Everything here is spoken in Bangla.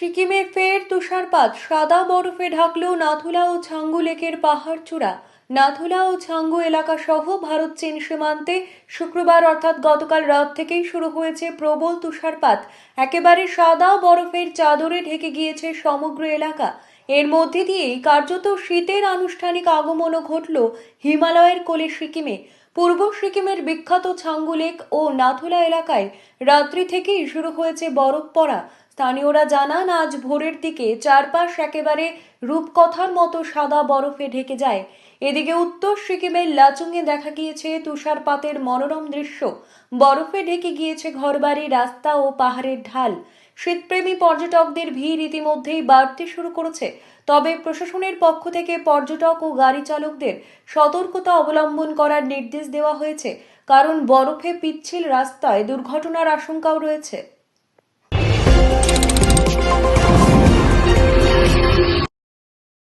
সিকিমে ফের তুষারপাত। সাদা বরফে ঢাকল নাথুলা ও ছাঙ্গু লেকের পাহাড় চূড়া। নাথুলা ও ছাঙ্গু এলাকা সহ ভারত চীন সীমান্তে শুক্রবার অর্থাৎ গতকাল রাত থেকেই শুরু হয়েছে প্রবল তুষারপাত। একেবারে সাদা বরফের চাদরে ঢেকে গিয়েছে সমগ্র এলাকা। এর মধ্যে দিয়েই কার্যত শীতের আনুষ্ঠানিক আগমনও ঘটল হিমালয়ের কোলে সিকিমে। পূর্ব সিকিমের বিখ্যাত ছাঙ্গু লেক ও নাথুলা এলাকায় রাত্রি থেকেই শুরু হয়েছে বরফ পড়া। স্থানীয়রা জানান, আজ ভোরের দিকে চারপাশ একেবারে রূপকথার মতো সাদা বরফে ঢেকে যায়। এদিকে উত্তর সিকিমের লাচুংয়ে দেখা গিয়েছে তুষারপাতের মনোরম দৃশ্য। বরফে ঢেকে গিয়েছে ঘরবাড়ি, রাস্তা ও পাহাড়ের ঢাল। শীতপ্রেমী পর্যটকদের ভিড় ইতিমধ্যেই বাড়তে শুরু করেছে। তবে প্রশাসনের পক্ষ থেকে পর্যটক ও গাড়ি চালকদের সতর্কতা অবলম্বন করার নির্দেশ দেওয়া হয়েছে। কারণ বরফে পিচ্ছিল রাস্তায় দুর্ঘটনার আশঙ্কাও রয়েছে। Thank you.